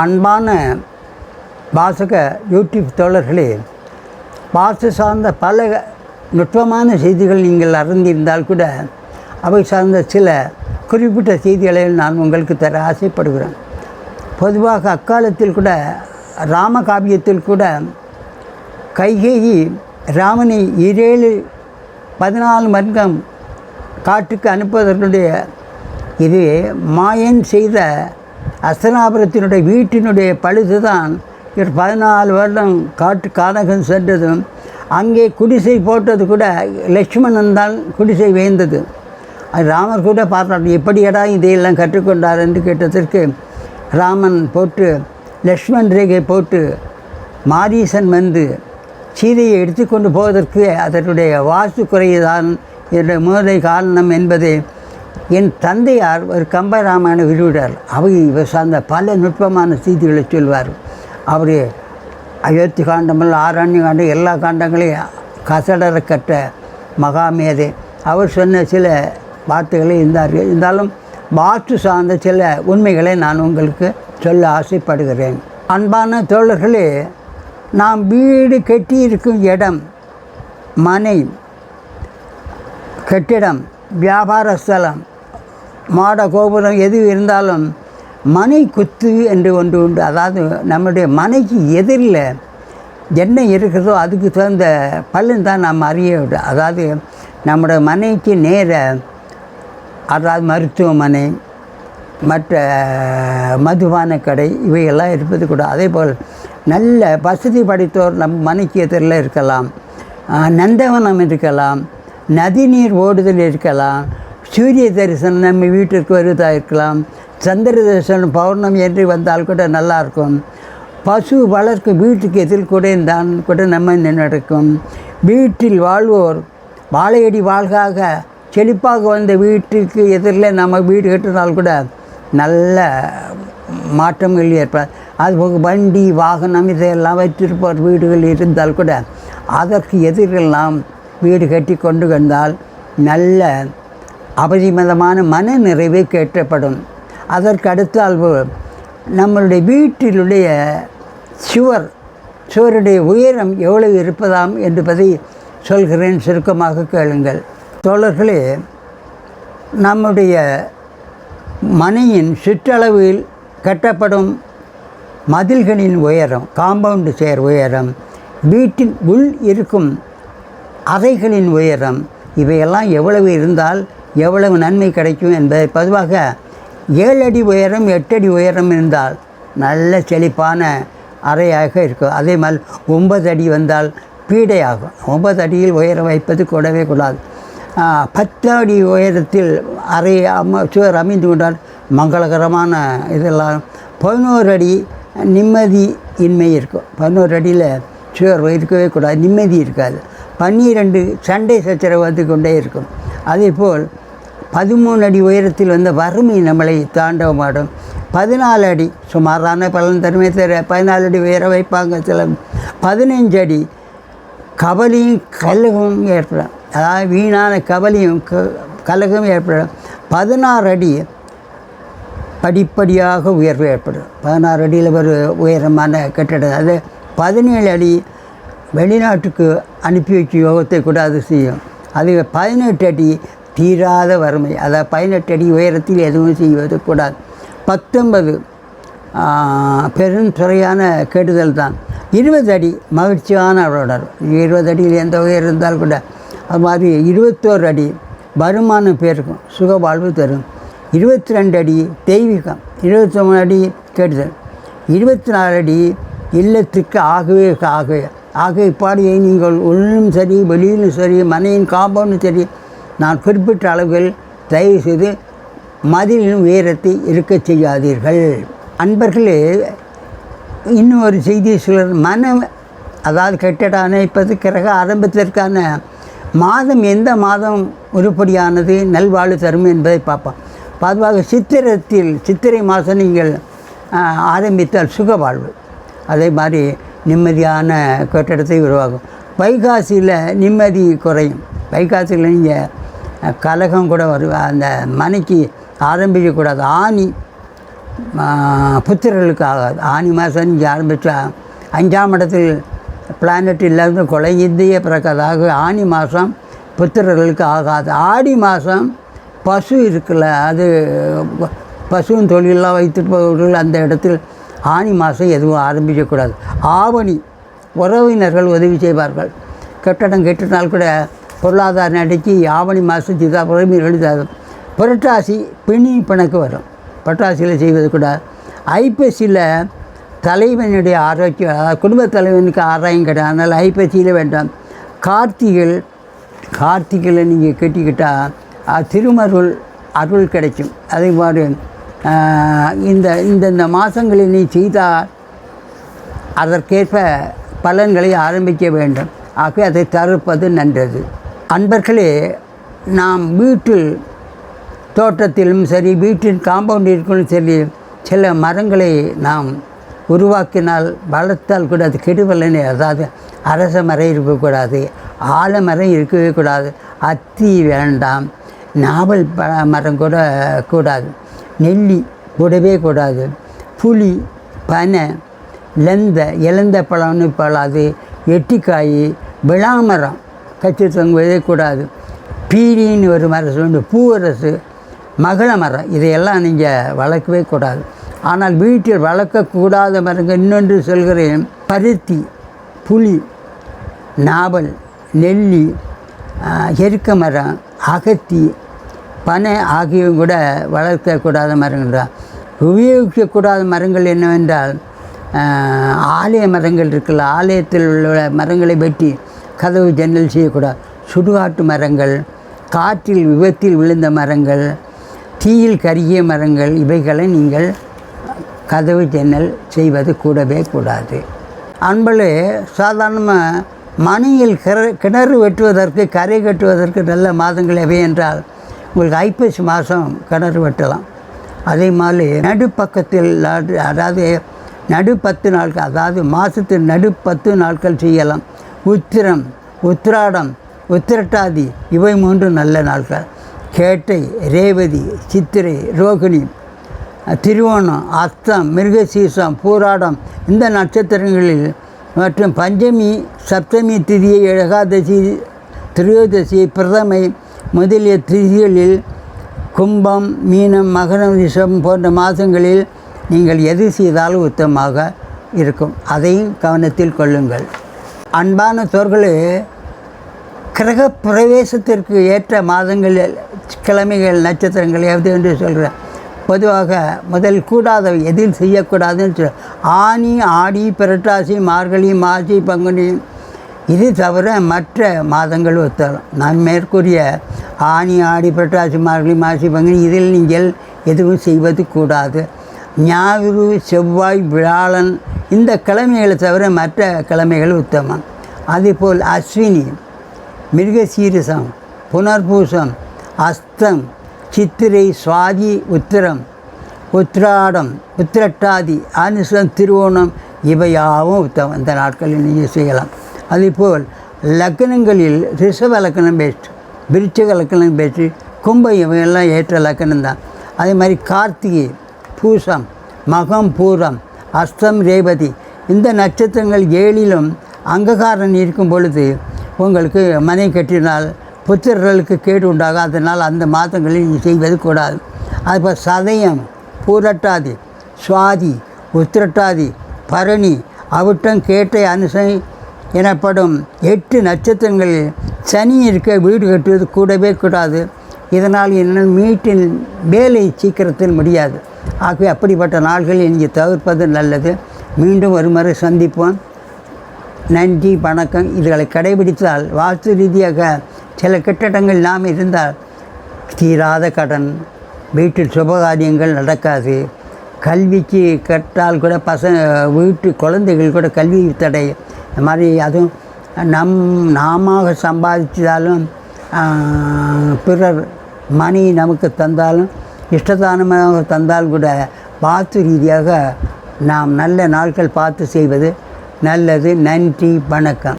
அன்பான வாசக யூடியூப் தோழர்களே வாசு சார்ந்த பல நுட்பமான செய்திகள் நீங்கள் அறிந்திருந்தால் கூட அவை சார்ந்த சில குறிப்பிட்ட செய்திகளை நான் உங்களுக்கு தர ஆசைப்படுகிறேன். பொதுவாக அக்காலத்தில் கூட ராமகாவியத்தில் கூட கைகேயி ராமனை இரேழு பதினாலு மர்க்கம் காட்டுக்கு அனுப்புவதற்குடைய இது மாயன் செய்த அஸ்தனாபுரத்தினுடைய வீட்டினுடைய பழுதுதான் இவர் பதினாலு வருடம் காட்டு கானகம் சென்றதும் அங்கே குடிசை போட்டது கூட லக்ஷ்மணன் தான் குடிசை வேந்தது. அது ராமர் கூட பார்த்தார் எப்படியடா இதையெல்லாம் கற்றுக்கொண்டார் என்று கேட்டதற்கு ராமன் போட்டு லக்ஷ்மண் ரேகை போட்டு மாரீசன் வந்து சீதையை எடுத்துக்கொண்டு போவதற்கு அதனுடைய வாசு குறைதான் என்னுடைய மூலை காரணம் என்பதை என் தந்தையார் ஒரு கம்பராமாயண விருவிடார் அவை இவர் சார்ந்த பல நுட்பமான செய்திகளை சொல்வார். அவர் அயோத்தி காண்டமல் ஆரண்ய காண்டம் எல்லா காண்டங்களையும் கசடர கட்ட மகாமேதை. அவர் சொன்ன சில வார்த்தைகளை இருந்தார்கள். இருந்தாலும் வாஸ்து சார்ந்த சில உண்மைகளை நான் உங்களுக்கு சொல்ல ஆசைப்படுகிறேன். அன்பான தோழர்களே நாம் வீடு கட்டியிருக்கும் இடம் மனை கட்டிடம் வியாபார ஸ்தலம் மாட கோபுரம் எது இருந்தாலும் மனை குத்து என்று ஒன்று உண்டு. அதாவது நம்முடைய மனைக்கு எதிரில் என்ன இருக்கிறதோ அதுக்கு தகுந்த பலன் தான் நாம் அறிய விடும் அதாவது நம்முடைய மனைக்கு நேர அதாவது மருத்துவமனை மற்ற மதுபான கடை இவையெல்லாம் இருப்பது கூட. அதே போல் நல்ல வசதி படைத்தோர் நம் மனைக்கு எதிரில் இருக்கலாம். நந்தவனம் இருக்கலாம். நதிநீர் ஓடுதல் இருக்கலாம். சூரிய தரிசனம் நம்ம வீட்டிற்கு வருவதாக இருக்கலாம் சந்திர தரிசனம் பௌர்ணமி என்று வந்தால் கூட நல்லாயிருக்கும். பசு வளர்க்கும் வீட்டுக்கு எதில் கூட இருந்தால் கூட நம்ம நடக்கும். வீட்டில் வாழ்வோர் வாழையடி வாழ்காக செழிப்பாக வந்த வீட்டுக்கு எதிரில் நம்ம வீடு கட்டினால் கூட நல்ல மாற்றங்கள் ஏற்படும் அதுபோக வண்டி வாகனம் இதையெல்லாம் வைத்திருப்பவர் வீடுகள் இருந்தால் கூட அதற்கு எதிரெல்லாம் வீடு கட்டி கொண்டு வந்தால் நல்ல அபரிமிதமான மன நிறைவை கேட்டப்படும் அதற்கு அடுத்தால் நம்மளுடைய வீட்டிலுடைய சுவர் சுவருடைய உயரம் எவ்வளவு இருப்பதாம் என்பதை சொல்கிறேன் சுருக்கமாக கேளுங்கள். தோழர்களே நம்முடைய மனையின் சுற்றளவில் கட்டப்படும் மதில்களின் உயரம் காம்பவுண்டு சேர் உயரம் வீட்டின் உள் இருக்கும் அறைகளின் உயரம் இவையெல்லாம் எவ்வளவு இருந்தால் எவ்வளவு நன்மை கிடைக்கும் என்பதை பொதுவாக ஏழு அடி உயரம் எட்டு அடி உயரம் இருந்தால் நல்ல செழிப்பான அறையாக இருக்கும். அதே மாதிரி ஒன்பது அடி வந்தால் பீடையாகும். ஒன்பது அடியில் உயரம் வைப்பது கூடவே கூடாது. பத்து அடி உயரத்தில் அறை அம சுவர் அமைந்து கொண்டால் மங்களகரமான இதெல்லாம் பதினோரு அடி நிம்மதி இன்மை இருக்கும். பதினோரு அடியில் சுவர் இருக்கவே கூடாது. நிம்மதி இருக்காது. பன்னிரெண்டு சண்டை சச்சரவு வந்து கொண்டே இருக்கும். அதேபோல் பதிமூணு அடி உயரத்தில் வந்த வறுமை நம்மளை தாண்டவமாடும். பதினாலு அடி சுமாரான பலன் தருமே தர பதினாலு அடி உயர வைப்பாங்க சில பதினஞ்சு அடி கவலையும் கலகமும் ஏற்படும். அதாவது வீணான கவலையும் க கலகமும் ஏற்படும். பதினாறு அடி படிப்படியாக உயர்வு ஏற்படும். பதினாறு அடியில் ஒரு உயரமான கட்டிடம். அது பதினேழு அடி வெளிநாட்டுக்கு அனுப்பி வச்சு யோகத்தை கூட அது செய்யும். அது பதினெட்டு அடி தீராத வறுமை. அதாவது பதினெட்டு அடி உயரத்தில் எதுவும் செய்வது கூடாது. பத்தொன்பது பெருந்துறையான கெடுதல் தான். இருபது அடி மகிழ்ச்சியான அவரோடர் இருபது அடியில் எந்த உயரம் இருந்தாலும் கூட அது மாதிரி இருபத்தோரு அடி வருமானம் பேருக்கும் சுக வாழ்வு தரும். இருபத்தி ரெண்டு அடி தெய்வீகம் இருபத்தி மூணு அடி கெடுதல். இருபத்தி நாலு அடி இல்லத்துக்கு ஆகவே ஆகவே. ஆக பாடியை நீங்கள் உள்ளும் சரி வெளியிலும் சரி மனையின் காம்பவுண்டும் சரி நான் குறிப்பிட்ட அளவில் தயவு செய்து மதிலின் உயரத்தை இருக்கச் செய்யாதீர்கள். அன்பர்களே இன்னும் ஒரு செய்தி சிலர் மனம் அதாவது கெட்டட அமைப்பது கிரக ஆரம்பத்திற்கான மாதம் எந்த மாதம் உருப்படியானது நல்வாழ்வு தரும் என்பதை பார்ப்போம். பொதுவாக சித்திரத்தில் சித்திரை மாதம் நீங்கள் ஆரம்பித்தால் சுக வாழ்வு அதே மாதிரி நிம்மதியான கட்டிடத்தை உருவாகும் வைகாசியில் நிம்மதி குறையும். வைகாசியில் நீங்கள் கலகம் கூட வரும் அந்த மனைக்கு ஆரம்பிக்கக்கூடாது. ஆணி புத்திரர்களுக்கு ஆகாது ஆனி மாதம் இங்கே ஆரம்பித்தா அஞ்சாம் இடத்தில் பிளானட் இல்லாத கொலை இந்திய பிறக்கதாக ஆனி மாதம் புத்திரர்களுக்கு ஆகாது. ஆடி மாதம் பசு இருக்குல்ல அது பசுவின் தொழிலெலாம் வைத்திருப்பவர்கள் அந்த இடத்தில் ஆனி மாதம் எதுவும் ஆரம்பிக்கக்கூடாது. ஆவணி உறவினர்கள் உதவி செய்வார்கள். கட்டடம் கட்டினால் கூட பொருளாதார நடைக்கு ஆவணி மாதம் சிதா உறவினர்கள் புரட்டாசி பிணி பிணக்கு வரும். புரட்டாசியில் செய்வது கூட. ஐப்பசியில் தலைவனுடைய ஆரோக்கியம் அதாவது குடும்பத் தலைவனுக்கு ஆராயம் கிடையாது அதனால் ஐப்பசியில் வேண்டாம். கார்த்திகள் கார்த்திகையில் நீங்கள் கட்டிக்கிட்டால் திருமருள் அருள் கிடைக்கும். அதே மாதிரி இந்த இந்தந்த மாதங்களில் நீ செய்தால் அதற்கேற்ப பலன்களை ஆரம்பிக்க வேண்டும். ஆகவே அதை தவிர்ப்பது நன்றது. அன்பர்களே நாம் வீட்டில் தோட்டத்திலும் சரி வீட்டின் காம்பவுண்டிற்கும் சரி சில மரங்களை நாம் உருவாக்கினால் வளர்த்தால் கூட அது கெடுவலனே அதாவது அரச மரம் இருக்கக்கூடாது ஆலமரம் இருக்கவே கூடாது. அத்தி வேண்டாம் நாவல் ப மரம் கூட கூடாது. நெல்லி கூடவே கூடாது. புளி பனை லெந்த இலந்த பழம்னு பழாது எட்டிக்காய் விளாமரம் கச்சி தொங்குவதே கூடாது பீலின்னு ஒரு மரம் உண்டு பூவரசு மகள மரம் இதையெல்லாம் நீங்கள் வளர்க்கவே கூடாது. ஆனால் வீட்டில் வளர்க்கக்கூடாத மரங்கள் இன்னொன்று சொல்கிறேன் பருத்தி புளி நாவல் நெல்லி எருக்க மரம் அகத்தி பனை ஆகியவும் கூட வளர்க்கக்கூடாத மரங்கள் தான் உபயோகிக்கக்கூடாத மரங்கள் என்னவென்றால் ஆலய மரங்கள் இருக்குல்ல ஆலயத்தில் உள்ள மரங்களை வெட்டி கதவு ஜன்னல் செய்யக்கூடாது. சுடுகாட்டு மரங்கள் காற்றில் விபத்தில் விழுந்த மரங்கள் தீயில் கருகிய மரங்கள் இவைகளை நீங்கள் கதவு ஜன்னல் செய்வது கூடவே கூடாது. அன்பளே சாதாரணமாக மணியில் கிணறு கிணறு வெட்டுவதற்கு கரை கட்டுவதற்கு நல்ல மாதங்கள் எவை என்றால் உங்களுக்கு ஐப்பசி மாதம் கிணறு வெட்டலாம். அதே மாதிரி நடுப்பக்கத்தில் அதாவது- அதாவது நடு பத்து நாட்கள் அதாவது மாதத்தின் நடு பத்து நாட்கள் செய்யலாம். உத்திரம் உத்திராடம் உத்திரட்டாதி இவை மூன்று நல்ல நாட்கள் கேட்டை ரேவதி சித்திரை ரோகிணி திருவோணம் அஸ்தம் மிருகசீசம் பூராடம் இந்த நட்சத்திரங்களில் மற்றும் பஞ்சமி சப்தமி திதியை ஏகாதசி திரியோதசி பிரதமை முதலிய திதிகளில் கும்பம் மீனம் மகரம் ரிஷம் போன்ற மாதங்களில் நீங்கள் எது செய்தாலும் உத்தமாக இருக்கும். அதையும் கவனத்தில் கொள்ளுங்கள். அன்பான தோர்களே கிரக பிரவேசத்திற்கு ஏற்ற மாதங்களில் கிழமைகள் நட்சத்திரங்கள் எது என்று சொல்கிறேன் பொதுவாக முதல் கூடாதவை எதில் செய்யக்கூடாதுன்னு சொல் ஆனி ஆடி புரட்டாசி மார்கழி மாசி பங்குனி இது தவிர மற்ற மாதங்கள் ஒத்தரும். நான் மேற்கூறிய ஆனி ஆடி புரட்டாசி மார்கழி மாசி பங்குனி இதில் நீங்கள் எதுவும் செய்வது கூடாது. ஞாயிறு செவ்வாய் விழாளன் இந்த கிழமைகளை தவிர மற்ற கிழமைகள் உத்தமம். அதேபோல் அஸ்வினி மிருகசீரிசம் புனர்பூசம் அஸ்தம் சித்திரை சுவாதி உத்திரம் உத்திராடம் உத்திரட்டாதி அனுசம் திருவோணம் இவையாவும் உத்தமம். இந்த நாட்களில் நீங்கள் செய்யலாம். அதேபோல் லக்னங்களில் ரிஷப லக்னம் பெஸ்ட் விருச்சிக லக்னம் பெஸ்ட் கும்பம் இவையெல்லாம் ஏற்ற லக்னம் தான் அதே மாதிரி கார்த்திகை பூசம் மகம் பூரம் அஸ்தம் ரேவதி. இந்த நட்சத்திரங்கள் ஏழிலும் அங்ககாரன் இருக்கும் பொழுது உங்களுக்கு மனை கட்டினால் புத்திரர்களுக்கு கேடு உண்டாகும் அதனால் அந்த மாதங்களில் நீ செய்வது கூடாது. அதுபோல் சதயம் பூரட்டாதி சுவாதி உத்திரட்டாதி பரணி அவிட்டம் கேட்டை அனுசை எனப்படும் எட்டு நட்சத்திரங்களில் சனி இருக்க வீடு கட்டுவது கூடவே கூடாது. இதனால் என்ன மீட்டின் வேலை சீக்கிரத்தில் முடியாது. ஆகவே அப்படிப்பட்ட நாள்கள் இங்கே தவிர்ப்பது நல்லது. மீண்டும் ஒரு முறை சந்திப்போம். நன்றி வணக்கம். இதுகளை கடைபிடித்தால் வாஸ்து ரீதியாக சில கட்டடங்கள் நாம் இருந்தால் தீராத கடன் வீட்டில் சுபகாரியங்கள் நடக்காது. கல்விக்கு கட்டால் கூட பசங்க வீட்டு குழந்தைகள் கூட கல்வி தடை. இந்த மாதிரி அதுவும் நம் நாம சம்பாதிச்சாலும் பிறர் மணி நமக்கு தந்தாலும் இஷ்டதானமாக தந்தாலும் கூட பார்த்து ரீதியாக நாம் நல்ல நாட்கள் பார்த்து செய்வது நல்லது. நன்றி வணக்கம்.